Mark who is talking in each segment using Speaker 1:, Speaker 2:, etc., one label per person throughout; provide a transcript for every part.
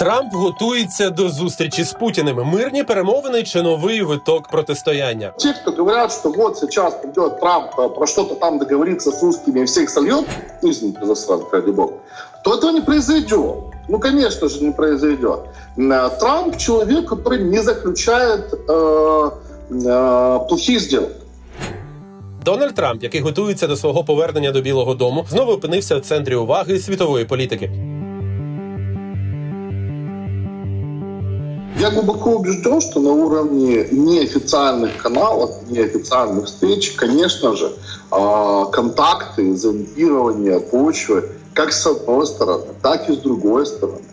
Speaker 1: Трамп готується до зустрічі з Путіним. Мирні перемовини чи новий виток протистояння.
Speaker 2: Те, кто говорят, что вот сейчас придет Трамп э, про что-то там договориться с русскими и всех сольет, ну, извините за сразу, ради бога, то этого не произойдет. Ну, конечно же, не произойдет. Э, Трамп человек, который не заключает э, э, плохих сделок.
Speaker 1: Дональд Трамп, який готується до свого повернення до Білого Дому, знову опинився в центрі уваги світової політики.
Speaker 2: Я глубоко убежден, что на уровне неофициальных каналов, неофициальных встреч, конечно же, а, контакты, зондирование почвы как с одной стороны, так и с другой стороны,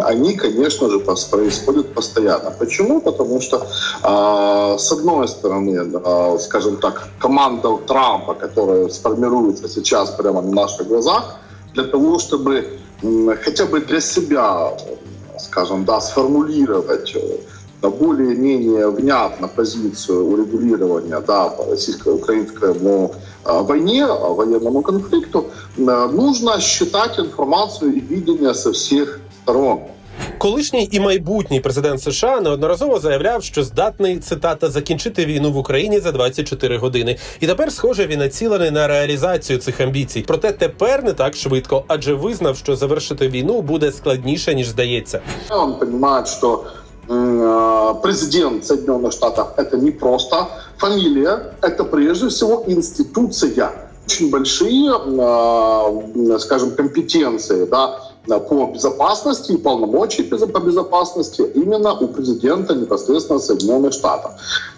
Speaker 2: они, конечно же, происходят постоянно. Почему? Потому что, а, с одной стороны, а, скажем так, команда Трампа, которая сформируется сейчас прямо на наших глазах, для того, чтобы хотя бы для себя скажем, да, сформулировать э, более-менее внятно позицию урегулирования да, по российско-украинскому э, войне, э, военному конфликту, э, нужно считать информацию и видение со всех сторон.
Speaker 1: Колишній і майбутній президент США неодноразово заявляв, що здатний цитата закінчити війну в Україні за 24 години. І тепер, схоже, він націлений на реалізацію цих амбіцій. Проте тепер не так швидко, адже визнав, що завершити війну буде складніше ніж здається.
Speaker 2: Он понимает, что м, э, президент Соединенных Штатов это не просто фамилия, это прежде всего институция. Очень большие, э, скажем, компетенции, да, по безопасности и полномочий по безопасности именно у президента непосредственно Соединенных Штатов.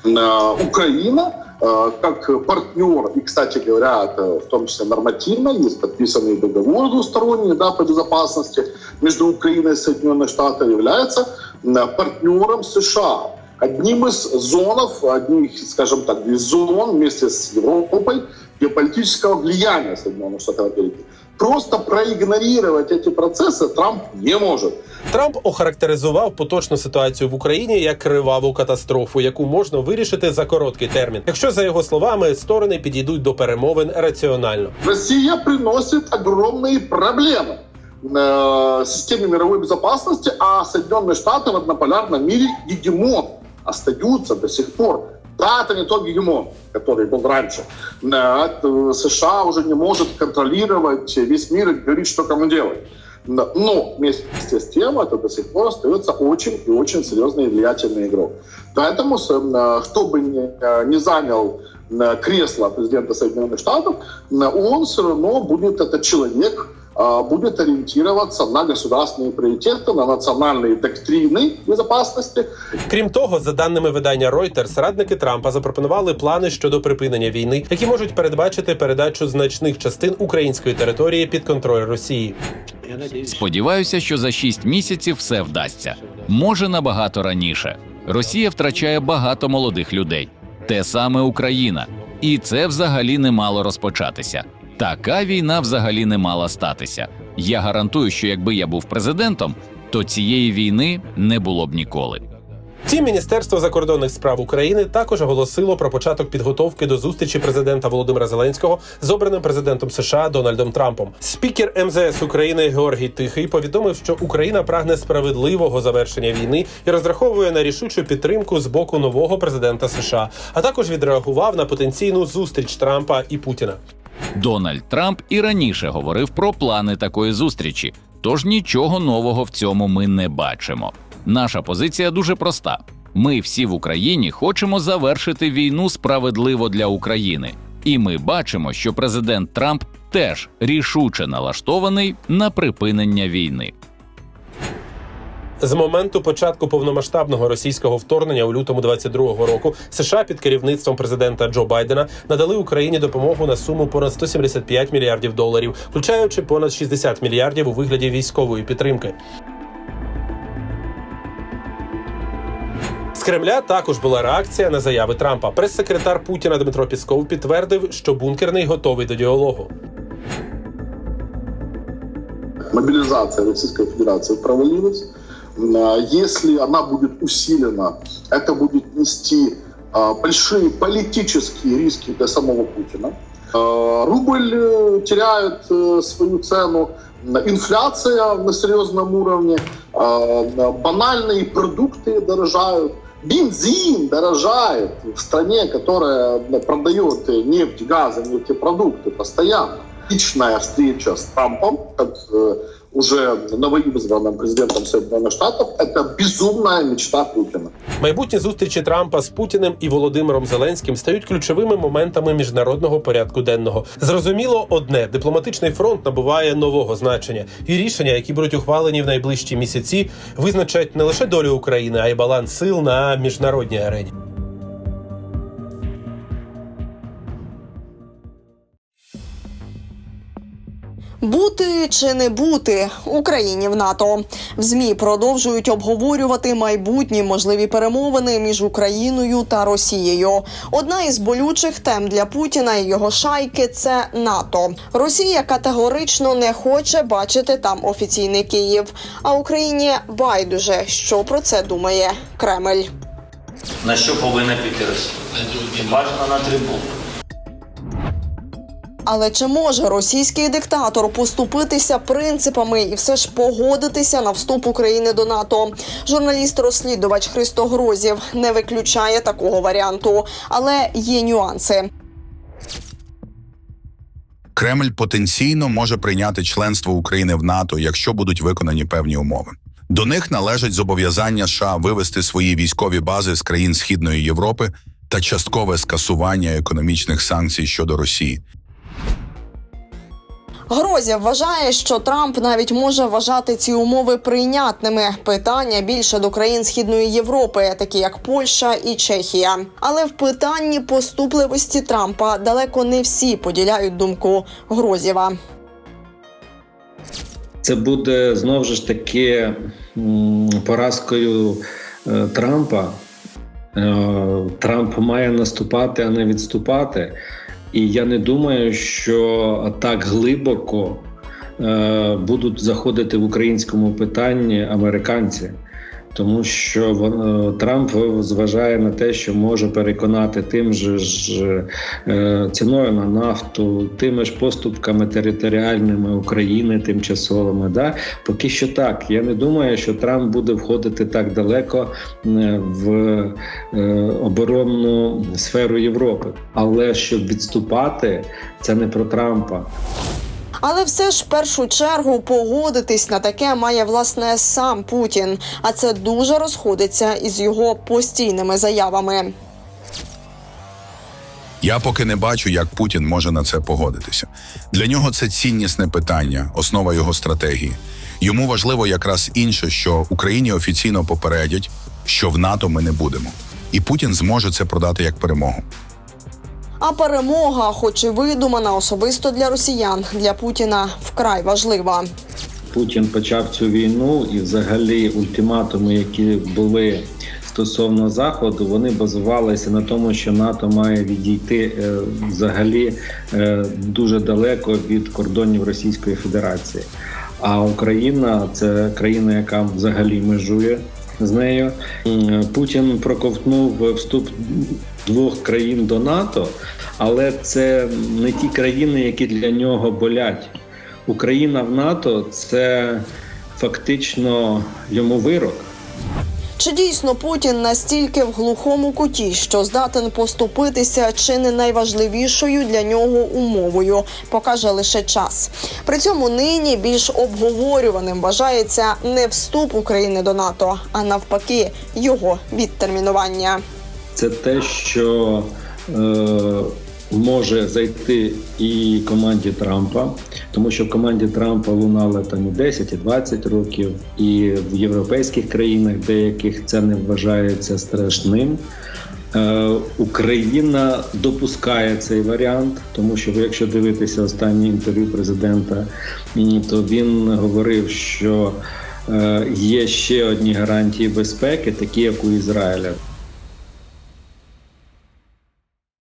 Speaker 2: Э, Украина э, как партнер, и, кстати говоря, это в том числе нормативно, есть подписанный договор двусторонний да, по безопасности между Украиной и Соединенных Штатов, является партнером США. Одним из зонов, одних, скажем так, из зон вместе с Европой геополитического влияния Соединенных Штатов Америки. Просто проигнорировать эти процессы Трамп не может.
Speaker 1: Трамп охарактеризував поточну ситуацію в Україні як криваву катастрофу, яку можна вирішити за короткий термін. Якщо за його словами сторони підійдуть до перемовин раціонально.
Speaker 2: Россия приносит огромные проблемы э, системе мировой безопасности, а Соединенные Штаты в однополярном мире гегемон остаются до сих пор. Да, это не тот гегемон, который был раньше. Э, это США уже не может контролировать весь мир и говорить, что кому делать. Но вместе с тем это до сих пор остается очень и очень серьезный и влиятельный игрок. Поэтому, э, кто бы э, не занял э, кресло президента Соединенных Штатов, э, он все равно будет, этот человек, э, будет ориентироваться на государственные приоритеты, на национальные доктрины безопасности,
Speaker 1: Крім того, за даними видання Reuters, радники Трампа запропонували плани щодо припинення війни, які можуть передбачити передачу значних частин української території під контроль Росії.
Speaker 3: Сподіваюся, що за шість місяців все вдасться. Може набагато раніше. Росія втрачає багато молодих людей. Те саме Україна. І це взагалі не мало розпочатися. Така війна взагалі не мала статися. Я гарантую, що якби я був президентом, то цієї війни не було б ніколи.
Speaker 1: Втім, Міністерство закордонних справ України також оголосило про початок підготовки до зустрічі президента Володимира Зеленського з обраним президентом США Дональдом Трампом. Спікер МЗС України Георгій Тихий повідомив, що Україна прагне справедливого завершення війни і розраховує на рішучу підтримку з боку нового президента США, а також відреагував на потенційну зустріч Трампа і Путіна.
Speaker 3: Дональд Трамп і раніше говорив про плани такої зустрічі, тож нічого нового в цьому ми не бачимо. Наша позиція дуже проста: ми всі в Україні хочемо завершити війну справедливо для України, і ми бачимо, що президент Трамп теж рішуче налаштований на припинення війни.
Speaker 1: З моменту початку повномасштабного російського вторгнення у лютому 22-го року США під керівництвом президента Джо Байдена надали Україні допомогу на суму понад 175 мільярдів доларів, включаючи понад 60 мільярдів у вигляді військової підтримки. З Кремля також була реакція на заяви Трампа. Прес-секретар Путіна Дмитро Пісков підтвердив, що бункерний готовий до діалогу.
Speaker 2: мобилизация Российской Федерации провалилась. А Если она будет усилена, это будет нести а, большие политические риски для самого Путина. Э, Рубль э, теряет э, свою цену, инфляция на серьезном уровне, э, банальные продукты дорожают, бензин дорожает в стране, которая продает нефть, газ нефтепродукты постоянно. Личная встреча с Трампом, как э, уже новоизбранным президентом Соединенных Штатов, это безумная мечта Путина.
Speaker 1: Майбутні зустрічі Трампа з Путіним і Володимиром Зеленським стають ключовими моментами міжнародного порядку денного. Зрозуміло, одне дипломатичний фронт набуває нового значення, і рішення, які будуть ухвалені в найближчі місяці, визначать не лише долю України, а й баланс сил на міжнародній арені.
Speaker 4: Бути чи не бути Україні в НАТО в змі продовжують обговорювати майбутні можливі перемовини між Україною та Росією. Одна із болючих тем для Путіна і його шайки це НАТО. Росія категорично не хоче бачити там офіційний Київ. А Україні байдуже, що про це думає Кремль.
Speaker 5: На що повинна піти Росія? Бажано на трибуну.
Speaker 4: Але чи може російський диктатор поступитися принципами і все ж погодитися на вступ України до НАТО? Журналіст-розслідувач Христо Грозів не виключає такого варіанту, але є нюанси.
Speaker 6: Кремль потенційно може прийняти членство України в НАТО, якщо будуть виконані певні умови. До них належать зобов'язання США вивести свої військові бази з країн Східної Європи та часткове скасування економічних санкцій щодо Росії.
Speaker 4: Грозів вважає, що Трамп навіть може вважати ці умови прийнятними. Питання більше до країн Східної Європи, такі як Польща і Чехія. Але в питанні поступливості Трампа далеко не всі поділяють думку Грозєва.
Speaker 7: Це буде знову ж таки поразкою е, Трампа. Е, Трамп має наступати, а не відступати. І я не думаю, що так глибоко е, будуть заходити в українському питанні американці. Тому що е, Трамп зважає на те, що може переконати тим же ж е, ціною на нафту, тими ж поступками територіальними України тимчасовими. Да? Поки що так. Я не думаю, що Трамп буде входити так далеко е, в е, оборонну сферу Європи. Але щоб відступати, це не про Трампа.
Speaker 4: Але все ж в першу чергу погодитись на таке має власне сам Путін, а це дуже розходиться із його постійними заявами.
Speaker 6: Я поки не бачу, як Путін може на це погодитися. Для нього це ціннісне питання, основа його стратегії. Йому важливо якраз інше, що Україні офіційно попередять, що в НАТО ми не будемо, і Путін зможе це продати як перемогу.
Speaker 4: А перемога, хоч і видумана особисто для росіян, для Путіна вкрай важлива.
Speaker 7: Путін почав цю війну, і взагалі ультиматуми, які були стосовно заходу, вони базувалися на тому, що НАТО має відійти е, взагалі е, дуже далеко від кордонів Російської Федерації. А Україна це країна, яка взагалі межує з нею. Путін проковтнув вступ двох країн до НАТО, але це не ті країни, які для нього болять. Україна в НАТО це фактично йому вирок.
Speaker 4: Чи дійсно Путін настільки в глухому куті, що здатен поступитися чи не найважливішою для нього умовою, покаже лише час. При цьому нині більш обговорюваним вважається не вступ України до НАТО, а навпаки, його відтермінування.
Speaker 7: Це те, що е, може зайти і команді Трампа, тому що в команді Трампа лунали там і 10, і 20 років, і в європейських країнах деяких це не вважається страшним. Е, Україна допускає цей варіант, тому що якщо дивитися останнє інтерв'ю президента, то він говорив, що е, є ще одні гарантії безпеки, такі як у Ізраїля.